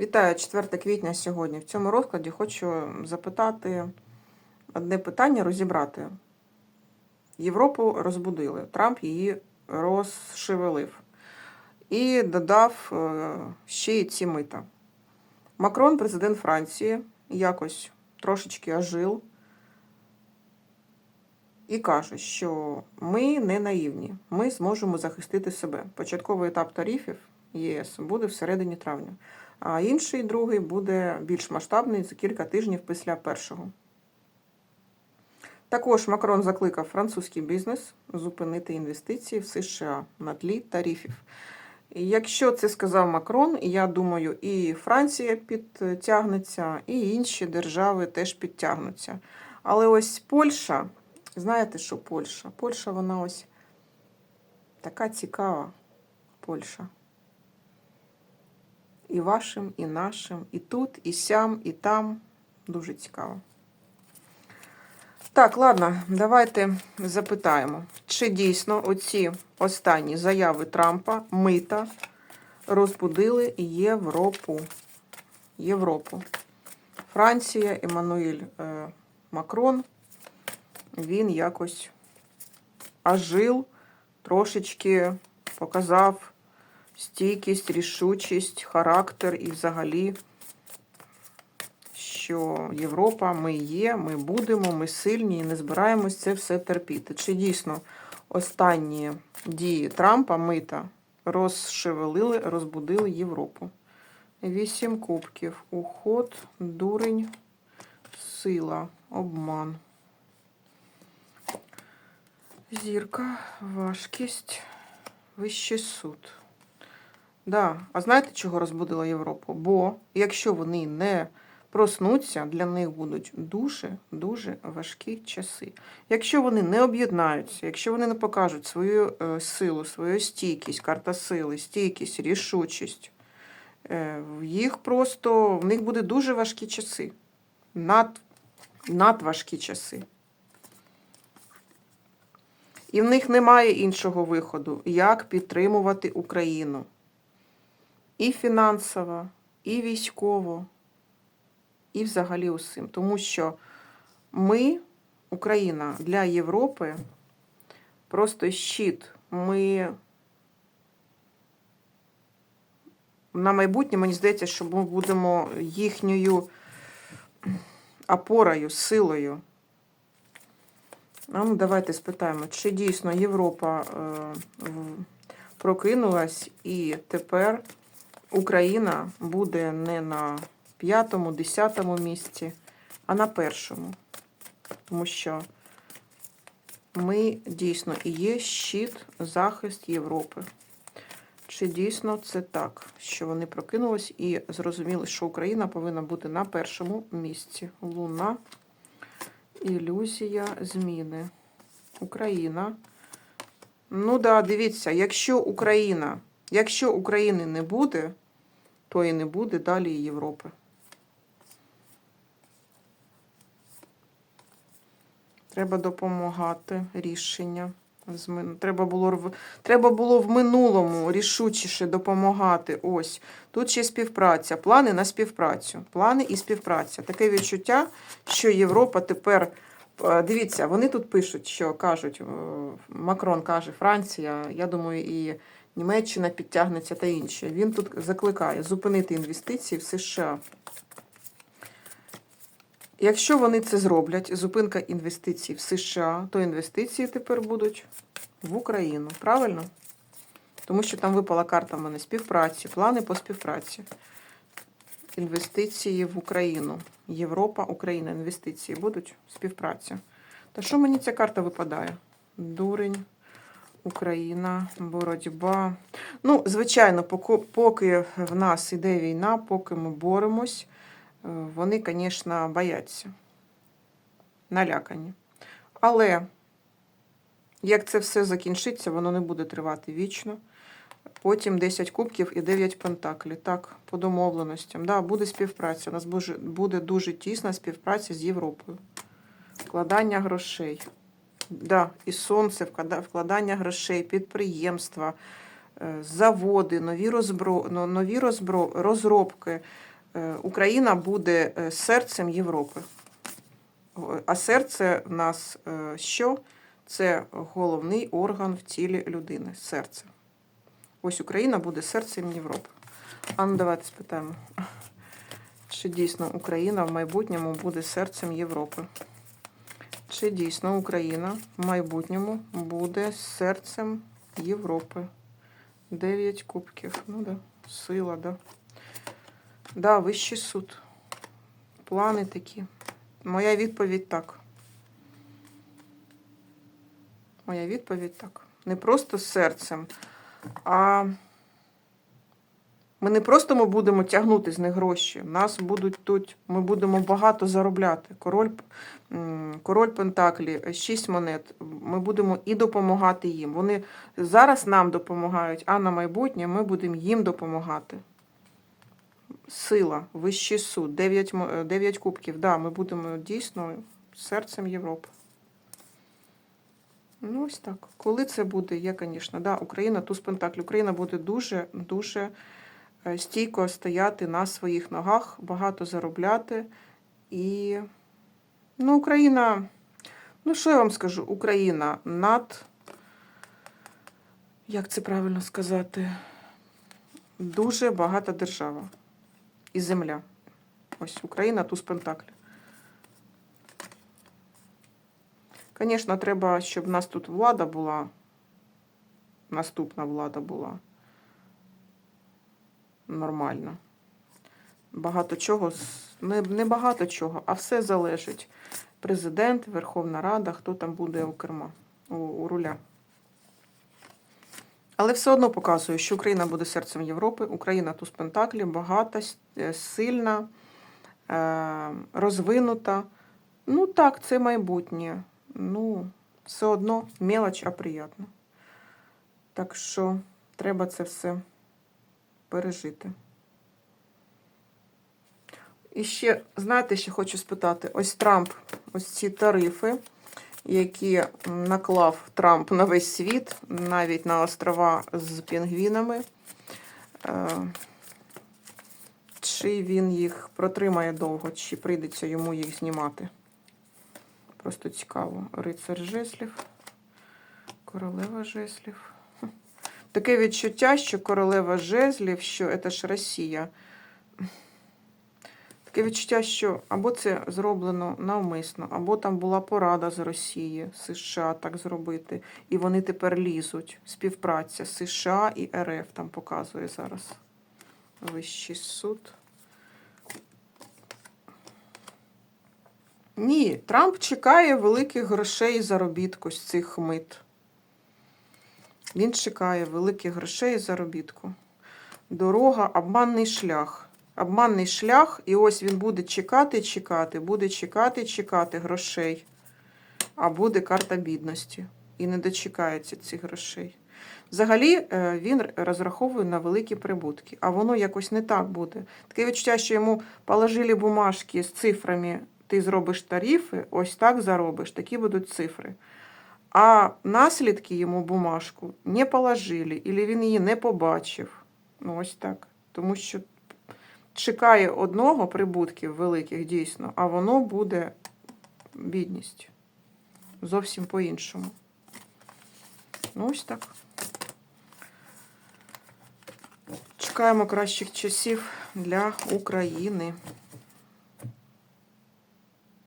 Вітаю 4 квітня сьогодні. В цьому розкладі хочу запитати одне питання, розібрати. Європу розбудили, Трамп її розшевелив і додав е, ще й ці мита. Макрон, президент Франції, якось трошечки ожив і каже, що ми не наївні, ми зможемо захистити себе. Початковий етап тарифів ЄС буде всередині травня а інший другий буде більш масштабний за кілька тижнів після першого. Також Макрон закликав французький бізнес зупинити інвестиції в США на тлі тарифів. Якщо це сказав Макрон, я думаю, і Франція підтягнеться, і інші держави теж підтягнуться. Але ось Польща, знаєте, що Польща? Польща, вона ось така цікава Польща і вашим, і нашим, і тут, і сям, і там. Дуже цікаво. Так, ладно, давайте запитаємо, чи дійсно оці останні заяви Трампа, мита, розбудили Європу. Європу. Франція, Еммануель е, Макрон, він якось ожив, трошечки показав стійкість, рішучість, характер і взагалі, що Європа, ми є, ми будемо, ми сильні і не збираємось це все терпіти. Чи дійсно останні дії Трампа мита розшевелили, розбудили Європу? Вісім кубків. Уход, дурень, сила, обман. Зірка, важкість, вищий суд. Да. А знаєте, чого розбудила Європу? Бо якщо вони не проснуться, для них будуть дуже-дуже важкі часи. Якщо вони не об'єднаються, якщо вони не покажуть свою е, силу, свою стійкість, карта сили, стійкість, рішучість, е, їх просто в них буде дуже важкі часи. Над, надважкі часи. І в них немає іншого виходу, як підтримувати Україну і фінансово, і військово, і взагалі усім. Тому що ми, Україна, для Європи просто щит. Ми на майбутнє, мені здається, що ми будемо їхньою опорою, силою. Ну, давайте спитаємо, чи дійсно Європа е, прокинулась і тепер Україна буде не на п'ятому, десятому місці, а на першому. Тому що ми дійсно і є щит, захист Європи. Чи дійсно це так, що вони прокинулись і зрозуміли, що Україна повинна бути на першому місці? Луна, ілюзія, зміни. Україна. Ну да, дивіться, якщо Україна Якщо України не буде, то і не буде далі Європи. Треба допомагати рішення. Треба було треба було в минулому рішучіше допомагати. Ось. Тут ще співпраця. Плани на співпрацю. Плани і співпраця. Таке відчуття, що Європа тепер. Е, дивіться, вони тут пишуть, що кажуть, е, Макрон каже, Франція, я думаю, і Німеччина підтягнеться та інше. Він тут закликає зупинити інвестиції в США. Якщо вони це зроблять, зупинка інвестицій в США, то інвестиції тепер будуть в Україну. Правильно? Тому що там випала карта в мене співпраці, плани по співпраці. Інвестиції в Україну. Європа, Україна. Інвестиції будуть співпраця. Та що мені ця карта випадає? Дурень. Україна, боротьба. Ну, звичайно, поки в нас іде війна, поки ми боремось, е, вони, звісно, бояться. Налякані. Але як це все закінчиться, воно не буде тривати вічно. Потім 10 кубків і 9 пентаклів. Так, по домовленостям. Да, буде співпраця. У нас буде дуже тісна співпраця з Європою. Вкладання грошей. Да, і сонце, вкладання грошей, підприємства, е, заводи, нові, розбро... нові розбро... розробки. Е, Україна буде е, серцем Європи. А серце в нас що? Це головний орган в тілі людини серце. Ось Україна буде серцем Європи. А ну давайте спитаємо, чи дійсно Україна в майбутньому буде серцем Європи? Чи дійсно Україна в майбутньому буде серцем Європи? Дев'ять кубків. Ну да, сила, да. Да, вищий суд. Плани такі. Моя відповідь так. Моя відповідь так. Не просто серцем, а ми не просто ми будемо тягнути з них гроші. Нас будуть тут, ми будемо багато заробляти. Король, король Пентаклі, шість монет. Ми будемо і допомагати їм. Вони зараз нам допомагають, а на майбутнє ми будемо їм допомагати. Сила, вищий суд, 9, 9 кубків. Да, ми будемо дійсно серцем Європи. Ну, ось так. Коли це буде, є, звісно, да, Україна, туз Пентаклі. Україна буде дуже, дуже е, стійко стояти на своїх ногах, багато заробляти. І ну, Україна, ну що я вам скажу? Україна над, як це правильно сказати, дуже багата держава і земля. Ось Україна, туз Пентаклі. Звісно, треба, щоб в нас тут влада була, наступна влада була нормальна. Багато чого, не, багато чого, а все залежить. Президент, Верховна Рада, хто там буде у керма, у, у руля. Але все одно показує, що Україна буде серцем Європи, Україна туз Пентаклі, багата, е, сильна, е, розвинута. Ну так, це майбутнє. Ну, все одно мелоч, а приємно. Так що треба це все пережити. І ще, знаєте, ще хочу спитати: ось Трамп, ось ці тарифи, які наклав Трамп на весь світ, навіть на острова з пінгвінами. Е, Чи він їх протримає довго, чи прийдеться йому їх знімати? Просто цікаво. Рицар жеслів, королева жеслів. Таке відчуття, що королева жезлів, що це ж Росія. Таке відчуття, що або це зроблено навмисно, або там була порада з Росії, США так зробити. І вони тепер лізуть. Співпраця США і РФ там показує зараз. Вищий суд. Ні, Трамп чекає великих грошей заробітку з цих мит. Він чекає великих грошей і заробітку. Дорога, обманний шлях. Обманний шлях, і ось він буде чекати, чекати, буде чекати, чекати грошей. А буде карта бідності. І не дочекається цих грошей. Взагалі е, він розраховує на великі прибутки, а воно якось не так буде. Таке відчуття, що йому положили бумажки з цифрами, ти зробиш тарифи, ось так заробиш, такі будуть цифри. А наслідки йому бумажку не положили, і він її не побачив. Ну, ось так. Тому що чекає одного прибутків великих дійсно, а воно буде бідність. Зовсім по-іншому. Ну, ось так. Чекаємо кращих часів для України.